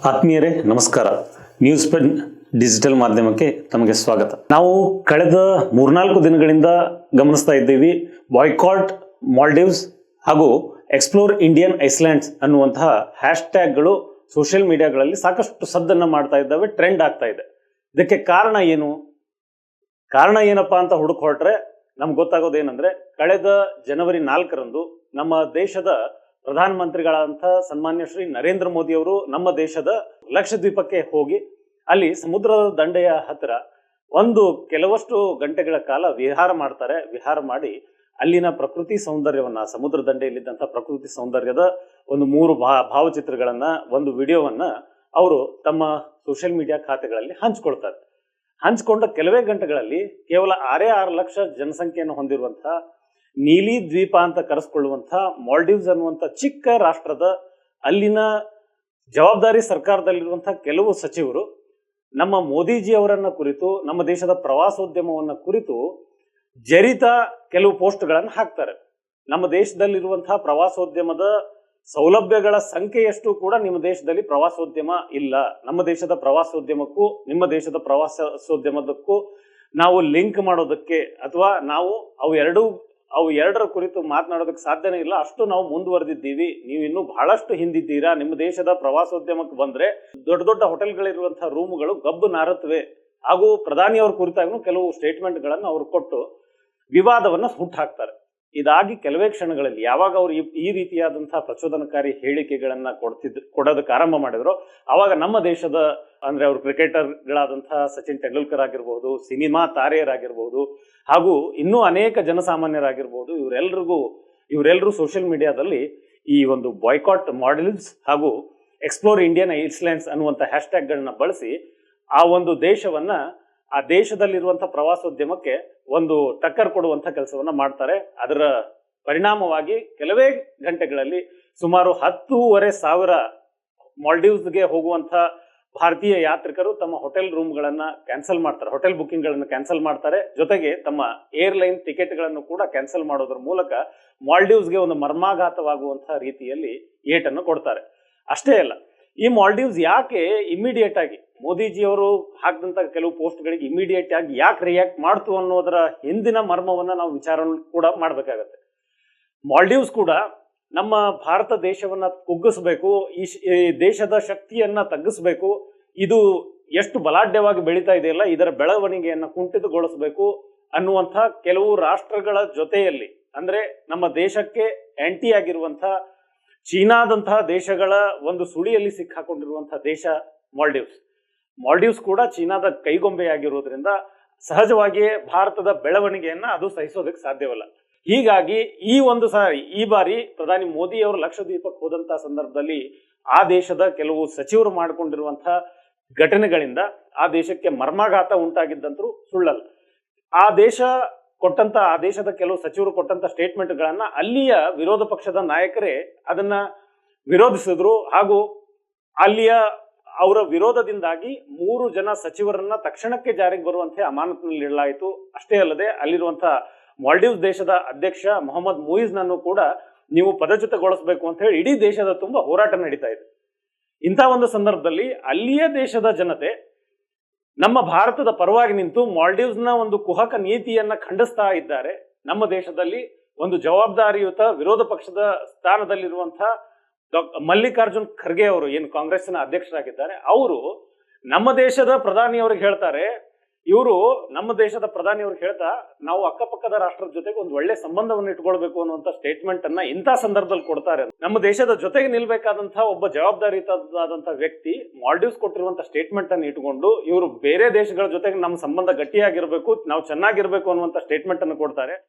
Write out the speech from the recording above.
ಆತ್ಮೀಯರೇ, ನಮಸ್ಕಾರ. News pen digital ಮಾಧ್ಯಮಕ್ಕೆ ತಮಗೆ ಸ್ವಾಗತ. ನಾವು ಕಳೆದ ಮೂರ್ನಾಲ್ಕು ದಿನಗಳಿಂದ ಗಮನಿಸ್ತಾ ಇದ್ದೀವಿ ಬಾಯ್ಕಾಟ್ ಮಾಲ್ಡೀವ್ಸ್ ಹಾಗೂ ಎಕ್ಸ್ಪ್ಲೋರ್ ಇಂಡಿಯನ್ ಐಸ್ಲ್ಯಾಂಡ್ಸ್ ಅನ್ನುವಂತಹ ಹ್ಯಾಶ್ ಟ್ಯಾಗ್ಗಳು ಸೋಷಿಯಲ್ ಮೀಡಿಯಾಗಳಲ್ಲಿ ಸಾಕಷ್ಟು ಸದ್ದನ್ನು ಮಾಡ್ತಾ ಇದ್ದಾವೆ ಟ್ರೆಂಡ್ ಆಗ್ತಾ ಇದೆ. ಇದಕ್ಕೆ ಕಾರಣ ಏನು? ಕಾರಣ ಏನಪ್ಪಾ ಅಂತ ಹುಡುಕ್ ಹೊರಟ್ರೆ ನಮ್ಗೆ ಗೊತ್ತಾಗೋದು ಏನಂದ್ರೆ, ಕಳೆದ ಜನವರಿ ನಾಲ್ಕರಂದು ನಮ್ಮ ದೇಶದ ಪ್ರಧಾನಮಂತ್ರಿಗಳಾದಂಥ ಸನ್ಮಾನ್ಯ ಶ್ರೀ ನರೇಂದ್ರ ಮೋದಿ ಅವರು ನಮ್ಮ ದೇಶದ ಲಕ್ಷದ್ವೀಪಕ್ಕೆ ಹೋಗಿ ಅಲ್ಲಿ ಸಮುದ್ರದ ದಂಡೆಯ ಹತ್ತಿರ ಒಂದು ಕೆಲವಷ್ಟು ಗಂಟೆಗಳ ಕಾಲ ವಿಹಾರ ಮಾಡ್ತಾರೆ. ವಿಹಾರ ಮಾಡಿ ಅಲ್ಲಿನ ಪ್ರಕೃತಿ ಸೌಂದರ್ಯವನ್ನ, ಸಮುದ್ರ ದಂಡೆಯಲ್ಲಿದ್ದಂಥ ಪ್ರಕೃತಿ ಸೌಂದರ್ಯದ ಒಂದು ಮೂರು ಭಾ, ಭಾವಚಿತ್ರಗಳನ್ನ, ಒಂದು ವಿಡಿಯೋವನ್ನ ಅವರು ತಮ್ಮ ಸೋಷಿಯಲ್ ಮೀಡಿಯಾ ಖಾತೆಗಳಲ್ಲಿ ಹಂಚ್ಕೊಳ್ತಾರೆ. ಹಂಚಿಕೊಂಡ ಕೆಲವೇ ಗಂಟೆಗಳಲ್ಲಿ ಕೇವಲ ಆರೇ ಆರು ಲಕ್ಷ ಜನಸಂಖ್ಯೆಯನ್ನು ಹೊಂದಿರುವಂತಹ ನೀಲಿ ದ್ವೀಪ ಅಂತ ಕರೆಸ್ಕೊಳ್ಳುವಂತಹ ಮಾಲ್ಡೀವ್ಸ್ ಅನ್ನುವಂಥ ಚಿಕ್ಕ ರಾಷ್ಟ್ರದ ಅಲ್ಲಿನ ಜವಾಬ್ದಾರಿ ಸರ್ಕಾರದಲ್ಲಿರುವಂತಹ ಕೆಲವು ಸಚಿವರು, ನಮ್ಮ ಮೋದಿಜಿ ಅವರನ್ನ ಕುರಿತು, ನಮ್ಮ ದೇಶದ ಪ್ರವಾಸೋದ್ಯಮವನ್ನ ಕುರಿತು ಜರಿತ ಕೆಲವು ಪೋಸ್ಟ್ಗಳನ್ನು ಹಾಕ್ತಾರೆ. ನಮ್ಮ ದೇಶದಲ್ಲಿರುವಂತಹ ಪ್ರವಾಸೋದ್ಯಮದ ಸೌಲಭ್ಯಗಳ ಸಂಖ್ಯೆಯಷ್ಟು ಕೂಡ ನಿಮ್ಮ ದೇಶದಲ್ಲಿ ಪ್ರವಾಸೋದ್ಯಮ ಇಲ್ಲ. ನಮ್ಮ ದೇಶದ ಪ್ರವಾಸೋದ್ಯಮಕ್ಕೂ, ನಿಮ್ಮ ದೇಶದ ಪ್ರವಾಸೋದ್ಯಮದಕ್ಕೂ ನಾವು ಲಿಂಕ್ ಮಾಡೋದಕ್ಕೆ ಅಥವಾ ನಾವು ಅವು ಎರಡೂ ಅವು ಎರಡರ ಕುರಿತು ಮಾತನಾಡೋದಕ್ಕೆ ಸಾಧ್ಯನೇ ಇಲ್ಲ. ಅಷ್ಟು ನಾವು ಮುಂದುವರೆದಿದ್ದೀವಿ. ನೀವು ಇನ್ನೂ ಬಹಳಷ್ಟು ಹಿಂದಿದ್ದೀರಾ. ನಿಮ್ಮ ದೇಶದ ಪ್ರವಾಸೋದ್ಯಮಕ್ಕೆ ಬಂದ್ರೆ ದೊಡ್ಡ ದೊಡ್ಡ ಹೋಟೆಲ್ಗಳಿರುವಂತಹ ರೂಮ್ಗಳು ಗಬ್ಬು ನಾರತ್ವೆ ಹಾಗೂ ಪ್ರಧಾನಿಯವರ ಕುರಿತಾಗೂ ಕೆಲವು ಸ್ಟೇಟ್ಮೆಂಟ್ಗಳನ್ನು ಅವರು ಕೊಟ್ಟು ವಿವಾದವನ್ನು ಹುಟ್ಟಾಕ್ತಾರೆ ಇದಾಗಿ ಕೆಲವೇ ಕ್ಷಣಗಳಲ್ಲಿ ಯಾವಾಗ ಅವರು ಈ- ರೀತಿಯಾದಂತಹ ಪ್ರಚೋದನಕಾರಿ ಹೇಳಿಕೆಗಳನ್ನ ಕೊಡ್ತಿದ್ ಕೊಡೋದಕ್ಕೆ ಆರಂಭ ಮಾಡಿದ್ರು, ಅವಾಗ ನಮ್ಮ ದೇಶದ ಅಂದ್ರೆ ಅವರು ಕ್ರಿಕೆಟರ್ಗಳಾದಂತಹ ಸಚಿನ್ ತೆಂಡೂಲ್ಕರ್ ಆಗಿರ್ಬಹುದು ಸಿನಿಮಾ ತಾರೆಯರಾಗಿರ್ಬಹುದು ಹಾಗೂ ಇನ್ನೂ ಅನೇಕ ಜನಸಾಮಾನ್ಯರಾಗಿರ್ಬಹುದು ಇವರೆಲ್ಲರಿಗೂ ಇವರೆಲ್ಲರೂ ಸೋಷಿಯಲ್ ಮೀಡಿಯಾದಲ್ಲಿ ಈ ಒಂದು ಬಾಯ್ಕಾಟ್ ಮಾಡೆಲ್ಸ್ ಹಾಗೂ ಎಕ್ಸ್ಪ್ಲೋರ್ ಇಂಡಿಯನ್ ಐಸ್ಲ್ಯಾಂಡ್ಸ್ ಅನ್ನುವಂಥ ಹ್ಯಾಶ್ಟ್ಯಾಗ್ಗಳನ್ನ ಬಳಸಿ ಆ ಒಂದು ದೇಶವನ್ನ ಆ ದೇಶದಲ್ಲಿರುವಂಥ ಪ್ರವಾಸೋದ್ಯಮಕ್ಕೆ ಒಂದು ಟಕ್ಕರ್ ಕೊಡುವಂಥ ಕೆಲಸವನ್ನ ಮಾಡ್ತಾರೆ. ಅದರ ಪರಿಣಾಮವಾಗಿ ಕೆಲವೇ ಗಂಟೆಗಳಲ್ಲಿ ಸುಮಾರು ಹತ್ತೂವರೆ ಸಾವಿರ ಮಾಲ್ಡೀವ್ಸ್ಗೆ ಹೋಗುವಂಥ ಭಾರತೀಯ ಯಾತ್ರಿಕರು ತಮ್ಮ ಹೋಟೆಲ್ ರೂಮ್ಗಳನ್ನ ಕ್ಯಾನ್ಸಲ್ ಮಾಡ್ತಾರೆ. ಹೋಟೆಲ್ ಬುಕ್ಕಿಂಗ್ಗಳನ್ನು ಗಳನ್ನ ಕ್ಯಾನ್ಸಲ್ ಮಾಡ್ತಾರೆ. ಜೊತೆಗೆ ತಮ್ಮ ಏರ್ಲೈನ್ ಟಿಕೆಟ್ಗಳನ್ನು ಕೂಡ ಕ್ಯಾನ್ಸಲ್ ಮಾಡೋದ್ರ ಮೂಲಕ ಮಾಲ್ಡೀವ್ಸ್ಗೆ ಒಂದು ಮರ್ಮಾಘಾತವಾಗುವಂತಹ ರೀತಿಯಲ್ಲಿ ಏಟನ್ನು ಕೊಡ್ತಾರೆ. ಅಷ್ಟೇ ಅಲ್ಲ, ಈ ಮಾಲ್ಡೀವ್ಸ್ ಯಾಕೆ ಇಮಿಡಿಯೇಟ್ ಆಗಿ ಮೋದಿಜಿ ಅವರು ಹಾಕಿದಂತ ಕೆಲವು ಪೋಸ್ಟ್ಗಳಿಗೆ ಇಮಿಡಿಯೇಟ್ ಆಗಿ ಯಾಕೆ ರಿಯಾಕ್ಟ್ ಮಾಡ್ತು ಅನ್ನೋದರ ಹಿಂದಿನ ಮರ್ಮವನ್ನ ನಾವು ವಿಚಾರ ಕೂಡ ಮಾಡಬೇಕಾಗತ್ತೆ. ಮಾಲ್ಡೀವ್ಸ್ ಕೂಡ ನಮ್ಮ ಭಾರತ ದೇಶವನ್ನ ಕುಗ್ಗಿಸ್ಬೇಕು, ಈ ದೇಶದ ಶಕ್ತಿಯನ್ನ ತಗ್ಗಿಸ್ಬೇಕು, ಇದು ಎಷ್ಟು ಬಲಾಢ್ಯವಾಗಿ ಬೆಳೀತಾ ಇದೆಯಲ್ಲ, ಇದರ ಬೆಳವಣಿಗೆಯನ್ನ ಕುಂಠಿತಗೊಳಿಸಬೇಕು ಅನ್ನುವಂಥ ಕೆಲವು ರಾಷ್ಟ್ರಗಳ ಜೊತೆಯಲ್ಲಿ, ಅಂದ್ರೆ ನಮ್ಮ ದೇಶಕ್ಕೆ ಆಂಟಿ ಆಗಿರುವಂಥ ಚೀನಾದಂತಹ ದೇಶಗಳ ಒಂದು ಸುಳಿಯಲ್ಲಿ ಸಿಕ್ಕಾಕೊಂಡಿರುವಂತಹ ದೇಶ ಮಾಲ್ಡೀವ್ಸ್. ಮಾಲ್ಡೀವ್ಸ್ ಕೂಡ ಚೀನಾದ ಕೈಗೊಂಬೆಯಾಗಿರುವುದರಿಂದ ಸಹಜವಾಗಿಯೇ ಭಾರತದ ಬೆಳವಣಿಗೆಯನ್ನ ಅದು ಸಹಿಸೋದಕ್ಕೆ ಸಾಧ್ಯವಿಲ್ಲ. ಹೀಗಾಗಿ ಈ ಒಂದು ಸಾರಿ, ಈ ಬಾರಿ ಪ್ರಧಾನಿ ಮೋದಿ ಅವರು ಲಕ್ಷದ್ವೀಪಕ್ಕೆ ಹೋದಂತಹ ಸಂದರ್ಭದಲ್ಲಿ ಆ ದೇಶದ ಕೆಲವು ಸಚಿವರು ಮಾಡಿಕೊಂಡಿರುವಂತಹ ಘಟನೆಗಳಿಂದ ಆ ದೇಶಕ್ಕೆ ಮರ್ಮಾಘಾತ ಉಂಟಾಗಿದ್ದಂತರೂ ಸುಳ್ಳಲ್ಲ. ಆ ದೇಶ ಕೊಟ್ಟಂತ, ಆ ದೇಶದ ಕೆಲವು ಸಚಿವರು ಕೊಟ್ಟಂತ ಸ್ಟೇಟ್ಮೆಂಟ್ಗಳನ್ನ ಅಲ್ಲಿಯ ವಿರೋಧ ಪಕ್ಷದ ನಾಯಕರೇ ಅದನ್ನ ವಿರೋಧಿಸಿದ್ರು ಹಾಗೂ ಅಲ್ಲಿಯ ಅವರ ವಿರೋಧದಿಂದಾಗಿ ಮೂರು ಜನ ಸಚಿವರನ್ನ ತಕ್ಷಣಕ್ಕೆ ಜಾರಿಗೆ ಬರುವಂತೆ ಅಮಾನತಿನಲ್ಲಿ ಇಡಲಾಯಿತು. ಅಷ್ಟೇ ಅಲ್ಲದೆ ಅಲ್ಲಿರುವಂತಹ ಮಾಲ್ಡೀವ್ಸ್ ದೇಶದ ಅಧ್ಯಕ್ಷ ಮೊಹಮ್ಮದ್ ಮುಯಿಜ್ನನ್ನು ಕೂಡ ನೀವು ಪದಚ್ಯುತಗೊಳಿಸಬೇಕು ಅಂತ ಹೇಳಿ ಇಡೀ ದೇಶದ ತುಂಬಾ ಹೋರಾಟ ನಡೀತಾ ಇದೆ. ಇಂಥ ಒಂದು ಸಂದರ್ಭದಲ್ಲಿ ಅಲ್ಲಿಯ ದೇಶದ ಜನತೆ ನಮ್ಮ ಭಾರತದ ಪರವಾಗಿ ನಿಂತು ಮಾಲ್ಡೀವ್ಸ್ನ ಒಂದು ಕುಹಕ ನೀತಿಯನ್ನ ಖಂಡಿಸ್ತಾ ಇದ್ದಾರೆ. ನಮ್ಮ ದೇಶದಲ್ಲಿ ಒಂದು ಜವಾಬ್ದಾರಿಯುತ ವಿರೋಧ ಪಕ್ಷದ ಸ್ಥಾನದಲ್ಲಿರುವಂತಹ ಡಾಕ್- ಮಲ್ಲಿಕಾರ್ಜುನ್ ಖರ್ಗೆ ಅವರು, ಏನು ನ ಅಧ್ಯಕ್ಷರಾಗಿದ್ದಾರೆ, ಅವರು ನಮ್ಮ ದೇಶದ ಪ್ರಧಾನಿಯವ್ರಿಗೆ ಹೇಳ್ತಾರೆ, ಇವರು ನಮ್ಮ ದೇಶದ ಪ್ರಧಾನಿಯವ್ರಿಗೆ ಹೇಳ್ತಾ, ನಾವು ಅಕ್ಕಪಕ್ಕದ ರಾಷ್ಟ್ರದ ಜೊತೆಗೆ ಒಂದು ಒಳ್ಳೆ ಸಂಬಂಧವನ್ನು ಇಟ್ಕೊಳ್ಬೇಕು ಅನ್ನುವಂತ ಸ್ಟೇಟ್ಮೆಂಟ್ ಅನ್ನ ಇಂಥ ಸಂದರ್ಭದಲ್ಲಿ ಕೊಡ್ತಾರೆ. ನಮ್ಮ ದೇಶದ ಜೊತೆಗೆ ನಿಲ್ಬೇಕಾದಂತಹ ಒಬ್ಬ ಜವಾಬ್ದಾರಿಯುತವಾದಂತಹ ವ್ಯಕ್ತಿ ಮಾಲ್ಡೀವ್ಸ್ ಕೊಟ್ಟಿರುವಂತ ಸ್ಟೇಟ್ಮೆಂಟ್ ಅನ್ನು ಇಟ್ಕೊಂಡು, ಇವರು ಬೇರೆ ದೇಶಗಳ ಜೊತೆಗೆ ನಮ್ಮ ಸಂಬಂಧ ಗಟ್ಟಿಯಾಗಿರ್ಬೇಕು, ನಾವು ಚೆನ್ನಾಗಿರ್ಬೇಕು ಅನ್ನುವಂತ ಸ್ಟೇಟ್ಮೆಂಟ್ ಅನ್ನು ಕೊಡ್ತಾರೆ.